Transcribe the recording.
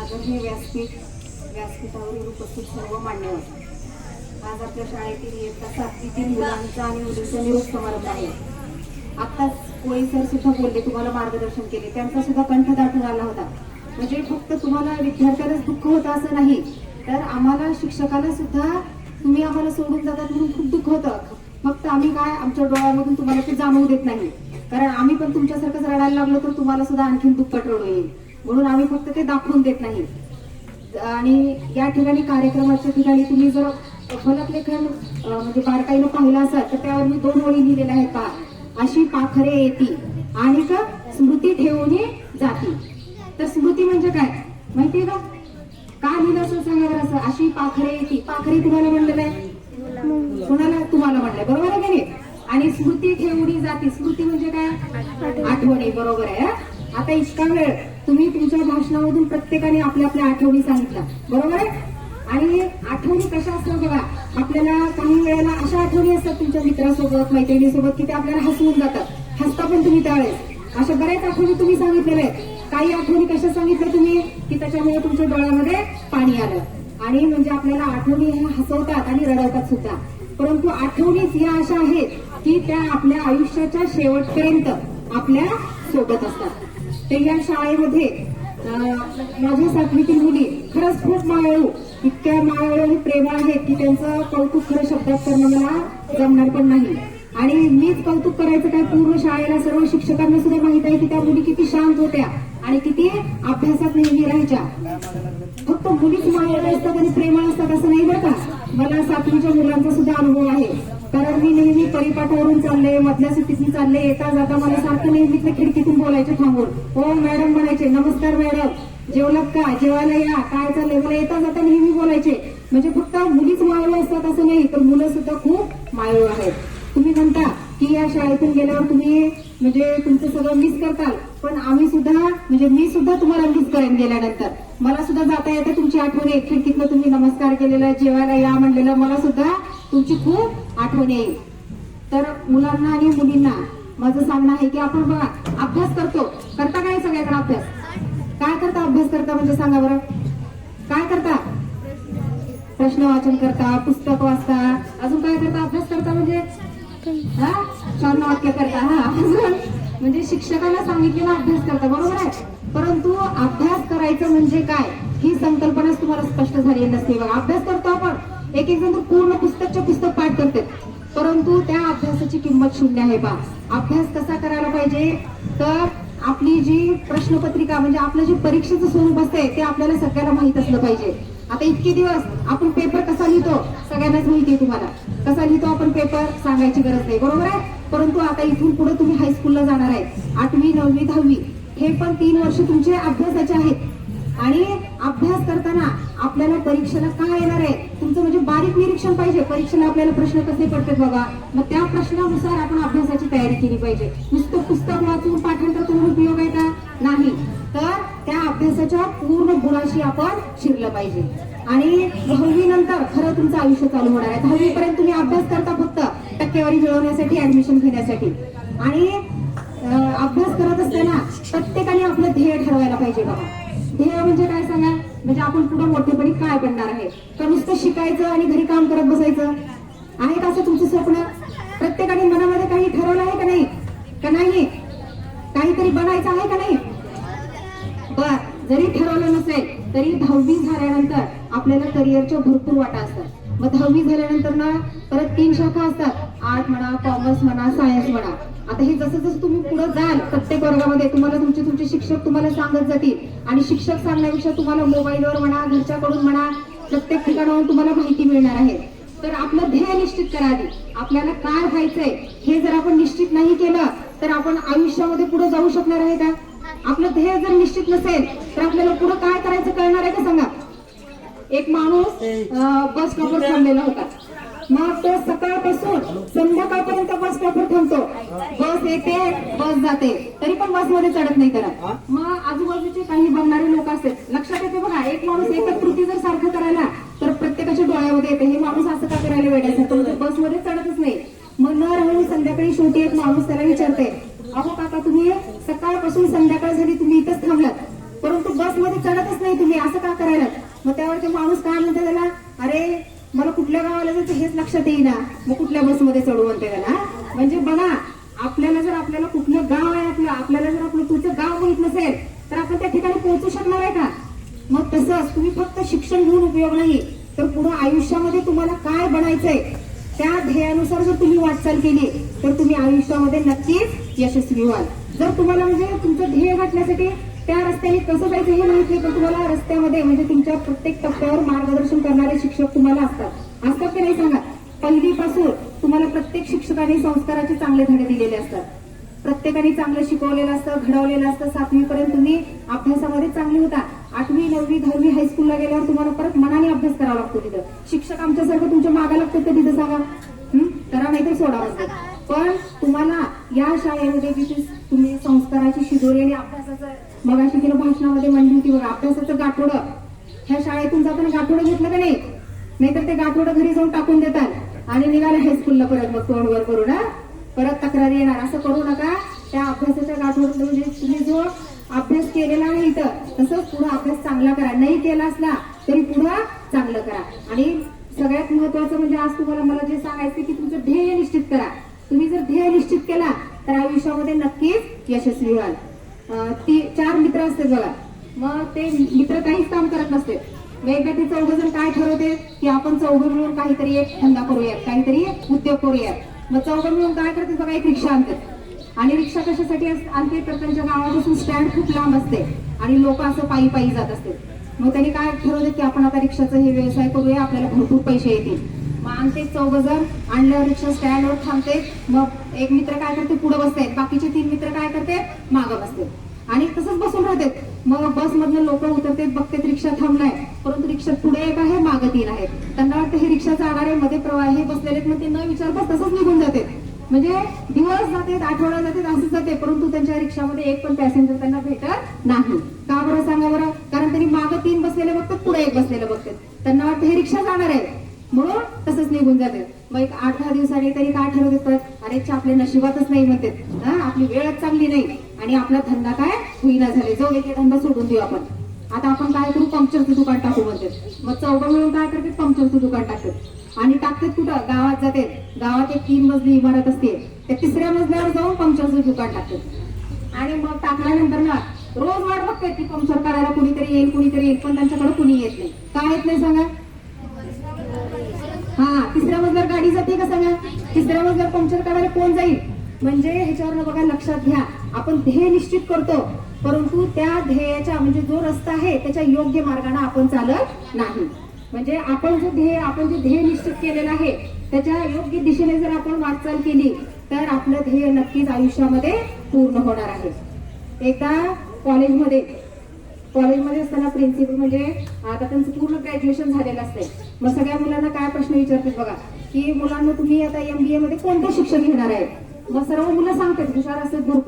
आदरणीय व्यासपीठ व्यासपीठावरील उपस्थित सर्व मान्यवर आज आपल्या शाळेतील इयत्ता सातवीतील मुलांचा आणि मुलींचा निरोप समारंभ आहे. आत्ताच कोळी सर सुद्धा बोलले तुम्हाला मार्गदर्शन केले. त्यांचा सुद्धा कंठ दाटून आला होता. म्हणजे फक्त तुम्हाला विद्यार्थ्यालाच दुःख होतं असं नाही तर आम्हाला शिक्षकाला सुद्धा तुम्ही आम्हाला सोडून जातात म्हणून खूप दुःख होतं. फक्त आम्ही काय आमच्या डोळ्यामधून तुम्हाला ते जाणवू देत नाही. कारण आम्ही पण तुमच्यासारखंच रडायला लागलो तर तुम्हाला सुद्धा आणखीन दुःख रडू येईल म्हणून आम्ही फक्त ते दाखवून देत नाही. आणि या ठिकाणी कार्यक्रमाच्या ठिकाणी तुम्ही जर फलकलेखन लेखन म्हणजे बारकाईनं पाहिलं असाल तर त्यावर मी दोन ओळी लिहिलेल्या आहेत पहा. अशी पाखरे येती आणि का स्मृती ठेवून जाती. तर स्मृती म्हणजे काय? माहितीये का? का लिहिलं असं सांगा बरं असं? अशी पाखरे येती. पाखरे तुम्हाला म्हणलेलं आहे कोणाला? तुम्हाला म्हणलंय. बरोबर आहे का नाही? आणि स्मृती ठेवणी जाती. स्मृती म्हणजे काय? आठवणी. बरोबर आहे आता इतका वेळ. तुम्ही तुमच्या भाषणामधून प्रत्येकाने आपल्या आपल्या आठवणी सांगितल्या. बरोबर आहे? आणि आठवणी कशा असतात बघा आपल्याला काही वेळेला अशा आठवणी असतात तुमच्या मित्रासोबत मैत्रिणीसोबत की ते आपल्याला हसवून जातात. हसता पण तुम्ही त्यावेळेस. अशा बऱ्याच आठवणी तुम्ही सांगितलेल्या आहेत. काही आठवणी कशा सांगितल्या तुम्ही की त्याच्यामुळे तुमच्या डोळ्यामध्ये पाणी आलं. आणि म्हणजे आपल्याला आठवणी ह्या हसवतात आणि रडवतात सुद्धा. परंतु आठवणीच या अशा आहेत की त्या आपल्या आयुष्याच्या शेवटपर्यंत आपल्यासोबत असतात. तर या शाळेमध्ये माझ्या सातवीतील मुली खरंच खूप मायाळू इतक्या मायाळू आणि प्रेमळ आहेत की त्यांचं कौतुक खरं शब्दात करणं मला जमणार पण नाही. आणि मीच कौतुक करायचं काय पूर्ण शाळेला सर्व शिक्षकांना सुद्धा माहीत आहे की त्या मुली किती शांत होत्या आणि किती अभ्यासात नेहमी राहायच्या. फक्त मुलीच मायाळू असतात आणि प्रेमळ असतात असं नाही बरं का? मला सातवीच्या मुलांचा सुद्धा अनुभव आहे. कारण मी नेहमी परिपाठावरून चालले मधल्या सुट्टीतून चालले येता जाता मला सारखं नेहमी खिडकीतून बोलायचे थांबून. हो मॅडम म्हणायचे नमस्कार मॅडम जेवलात का? जेवायला या काय चाललंय? मला येता जाता नेहमी बोलायचे. म्हणजे फक्त मुलीच मावळे असतात असं नाही तर मुलं सुद्धा खूप मायळ आहेत. तुम्ही म्हणता की या शाळेतून गेल्यावर तुम्ही म्हणजे तुमचं सगळं मिस करताल. पण आम्ही सुद्धा म्हणजे मी सुद्धा तुम्हाला मिस करेन गेल्यानंतर. मला सुद्धा जाता येते तुमची आठवण एक खिडकीतनं तुम्ही नमस्कार केलेला जेवायला या म्हणलेलं मला सुद्धा तुमची खूप आठवण येईल. तर मुलांना आणि मुलींना माझं सांगणं आहे की आपण बघा अभ्यास करतो. करता काय सगळ्याकडे अभ्यास? काय करता अभ्यास करता म्हणजे सांगा बरं. काय करता? प्रश्न वाचन करता पुस्तक वाचता. अजून काय करता? अभ्यास करता म्हणजे? हा? छान वाक्य करता हा. अजून? म्हणजे शिक्षकाला सांगितलेला अभ्यास करता बरोबर आहे? परंतु अभ्यास करायचं म्हणजे काय? ही संकल्पनाच तुम्हाला स्पष्ट झाली नसते. बघा अभ्यास करतो आपण एक एक जण तर पूर्ण पुस्तकच्या पुस्तक पाठ करते परंतु त्या अभ्यासाची किंमत शून्य आहे बा. अभ्यास कसा करायला पाहिजे? तर आपली जी प्रश्नपत्रिका म्हणजे आपलं जे परीक्षेचं स्वरूप असते ते आपल्याला सगळ्यांना माहीत असलं पाहिजे. आता इतके दिवस आपण पेपर कसा लिहितो? सगळ्यांनाच माहिती आहे तुम्हाला. कसा लिहितो आपण पेपर सांगायची गरज नाही. बरोबर आहे? परंतु आता इथून पुढे तुम्ही हायस्कूलला जाणार आहे. आठवी नववी दहावी हे पण तीन वर्ष तुमचे अभ्यासाचे आहेत. आणि अभ्यास करताना आपल्याला परीक्षेला काय येणार आहे? तुमचं म्हणजे बारीक निरीक्षण पाहिजे. परीक्षेला आपल्याला प्रश्न कसे पडतात बघा. मग त्या प्रश्नानुसार आपण अभ्यासाची तयारी केली पाहिजे. नुसतं पुस्तक वाचून पाठांतर करून उपयोग आहे का? नाही. तर त्या अभ्यासाच्या पूर्ण गुणाशी आपण शिरलं पाहिजे. आणि दहावी नंतर खरं तुमचं आयुष्य चालू होणार आहे. दहावी पर्यंत तुम्ही अभ्यास करता फक्त टक्केवारी मिळवण्यासाठी ऍडमिशन घेण्यासाठी. आणि अभ्यास करत ठरवायला पाहिजे बघा. ध्येय म्हणजे काय सांगा? म्हणजे आपण पुढे मोठेपणी काय बनणार आहे? तर नुसतं शिकायचं आणि घरी काम करत बसायचं? आहे का असं तुमचं स्वप्न? प्रत्येकाने मनामध्ये काही ठरवलं आहे का नाही? का नाही? काहीतरी बनायचं आहे का नाही? बर जरी ठरवलं नसेल तरी दहावी झाल्यानंतर आपल्याला करिअरच्या भरपूर वाटा असतात. मग दहावी झाल्यानंतर ना परत तीन शाखा असतात. आर्ट म्हणा कॉमर्स म्हणा सायन्स म्हणा. आता हे जसं जसं तुम्ही पुढे जाल प्रत्येक वर्गामध्ये तुम्हाला तुमचे तुमचे शिक्षक तुम्हाला सांगत जातील. आणि शिक्षक सांगण्यापेक्षा तुम्हाला मोबाईलवर म्हणा घरच्याकडून म्हणा प्रत्येक ठिकाणाहून तुम्हाला माहिती मिळणार आहे. तर आपलं ध्येय निश्चित करा आधी आपल्याला काय व्हायचंय हे जर आपण निश्चित नाही केलं तर आपण आयुष्यामध्ये पुढे जाऊ शकणार आहे का? आपलं ध्येय जर निश्चित नसेल तर आपल्याला पुढे काय करायचं कळणार आहे का सांगा? एक माणूस बस स्टॉपवर थांबलेला होता. मग तो सकाळपासून संध्याकाळपर्यंत बस स्टॉपवर थांबतो. बस येते बस जाते. तरी पण बसमध्ये चढत नाही त्याला. मग आजूबाजूचे काही बघणारे लोक असतात लक्षात येते बघा एक माणूस एकच कृती जर सारखं करायला तर प्रत्येकाच्या डोळ्यामध्ये येते. हे माणूस असं का करायला वेळायचं बसमध्ये चढतच नाही. मग न राहून संध्याकाळी शेवटी एक माणूस त्याला विचारते अहो काका तुम्ही सकाळपासून संध्याकाळ झाली तुम्ही इथंच थांबलात. परंतु बसमध्ये चढतच नाही तुम्ही असं म्हणल्यावर ते माणूस काय म्हणते त्याला? अरे आपल्या गावाला जर हेच लक्षात येईना. मग कुठल्या बसमध्ये चढू म्हणते त्याला? म्हणजे बघा आपल्याला जर आपल्याला कुठलं गाव आहे आपलं आपल्याला जर आपलं तुझं गाव माहीत नसेल तर आपण त्या ठिकाणी पोहोचू शकणार आहे का? मग तसंच तुम्ही फक्त शिक्षण घेऊन उपयोग नाही तर पुढे आयुष्यामध्ये तुम्हाला काय बनायचंय त्या ध्येयानुसार जर तुम्ही वाटचाल केली तर तुम्ही आयुष्यामध्ये नक्कीच यशस्वी व्हाल. जर तुम्हाला म्हणजे तुमचं ध्येय गाठण्यासाठी त्या रस्त्याने कसं जायचं हे माहिती नाही तर तुम्हाला रस्त्यामध्ये म्हणजे तुमच्या प्रत्येक टप्प्यावर मार्गदर्शन करणारे शिक्षक तुम्हाला असतात. असतात की नाही सांगा पहिलीपासून तुम्हाला प्रत्येक शिक्षकाने संस्काराचे चांगले धडे दिलेले असतात. प्रत्येकाने चांगलं शिकवलेलं असतं घडवलेलं असतं. सातवीपर्यंत तुम्ही अभ्यासामध्ये चांगली होता. आठवी नववी दहावी हायस्कूलला गेल्यावर तुम्हाला परत मनाने अभ्यास करावा लागतो तिथं. शिक्षक आमच्यासारखं तुमच्या मागा लागतं तर तिथं सांगा? करा नाहीतर तर सोडावं पण तुम्हाला या शाळेमध्ये जिथे तुम्ही संस्काराची शिदोरी आणि अभ्यासाचं मग तिला भाषणामध्ये म्हणली होती बघा अभ्यासाचं गाठोडं. ह्या शाळेतून जाताना गाठोडं घेतलं का नाही? नाहीतर ते गाठोडं घरी जाऊन टाकून देतात. आणि निघाले हायस्कूलला परत मग तोंडवर करून परत तक्रारी येणार. असं करू नका. त्या अभ्यासाच्या गाठोड म्हणजे तुम्ही जो अभ्यास केलेला नाही इथं तसंच पुढे अभ्यास चांगला करा. नाही केला असला तरी पुढं चांगलं करा. आणि सगळ्यात महत्वाचं म्हणजे आज तुम्हाला मला जे सांगायचं की तुमचं ध्येय निश्चित करा. तुम्ही जर ध्येय निश्चित केला तर आयुष्यामध्ये नक्कीच यशस्वी व्हाल. ती चार मित्र असते बघा. मग ते मित्र काहीच काम करत नसते. वेगवेगळी चौघजण चौघ जण काय ठरवते की आपण चौघ मिळून काहीतरी एक धंदा करूयात काहीतरी उद्योग करूयात. मग चौघ मिळून काय करते बघा एक रिक्षा आणतात. आणि रिक्षा कशासाठी आणते? तर त्यांच्या गावापासून स्टँड खूप लांब असते. आणि लोक असं पायी पायी जात असते. मग त्यांनी काय ठरवलं की आपण आता रिक्षाचा हे व्यवसाय करूया आपल्याला भरपूर पैसे येतील. मग आणते चौघ जण आणल्यावर रिक्षा स्टँडवर थांबते. मग एक मित्र काय करते? पुढे बसते बाकीचे तीन मित्र काय करते? मागं बसते आणि तसंच बसून राहते. मग बसमधनं लोक उतरते बघते रिक्षा थांबलाय. परंतु रिक्षात पुढे एक आहे मागं तीन आहे त्यांना वाटतं हे रिक्षा जाणारे मध्ये प्रवाह हे बसलेले मग ते न विचारता तसंच निघून जाते. म्हणजे दिवस जाते आठवडा जाते असंच जाते. परंतु त्यांच्या रिक्षामध्ये एक पण पॅसेंजर त्यांना भेटत नाही. का बरं सांगा बरं? कारण त्यांनी मागं तीन बसलेले बघतात पुढे एक बसलेलं बघतात. त्यांना वाटतं हे रिक्षा जाणार आहे. म्हणून तसंच निघून जाते. मग एक आठ दहा दिवसांनी तरी काय ठरवत येतात अरे आपल्या नशिबातच नाही म्हणतात. हा आपली वेळच चांगली नाही. आणि आपला धंदा काय? होईना झाले जो एक धंदा सोडून देऊ आपण. आता आपण काय करू? पंक्चरचं दुकान टाकू म्हणते मग चौघं मिळून काय करते पंक्चरचं दुकान टाकतात. आणि टाकतात कुठं? गावात जाते. गावात एक तीन मजली इमारत असते. त्या तिसऱ्या मजल्यावर जाऊन पंक्चरचं दुकान टाकतात. आणि मग टाकल्यानंतर ना रोज वाट बघते की पंक्चर करायला कुणीतरी येईल कुणीतरी येईल पण त्यांच्याकडे कुणी येत नाही. काय येत नाही सांगा? हा तिसऱ्या मजल्यावर गाडी जाते का सांगा? तिसऱ्या मजल्यावर पंक्चर करायला कोण जाईल? म्हणजे ह्याच्यावर बघा लक्षात घ्या. आपण ध्येय निश्चित करतो परंतु त्या ध्येयाच्या म्हणजे जो रस्ता आहे त्याच्या योग्य मार्गाने आपण चालत नाही. म्हणजे आपण जो ध्येय आपण जे ध्येय निश्चित केलेलं आहे त्याच्या योग्य दिशेने जर आपण वाटचाल केली तर आपलं ध्येय नक्कीच आयुष्यामध्ये पूर्ण होणार आहे. एका कॉलेजमध्ये कॉलेजमध्ये असताना प्रिन्सिपल म्हणजे आता त्यांचं पूर्ण ग्रॅज्युएशन झालेलं असते मग सगळ्या मुलांना काय प्रश्न विचारतात बघा की मुलांना तुम्ही आता एमबीए मध्ये कोणतं शिक्षण घेणार आहे? मग सर्व मुलं सांगतात हुशार असतात भरपूर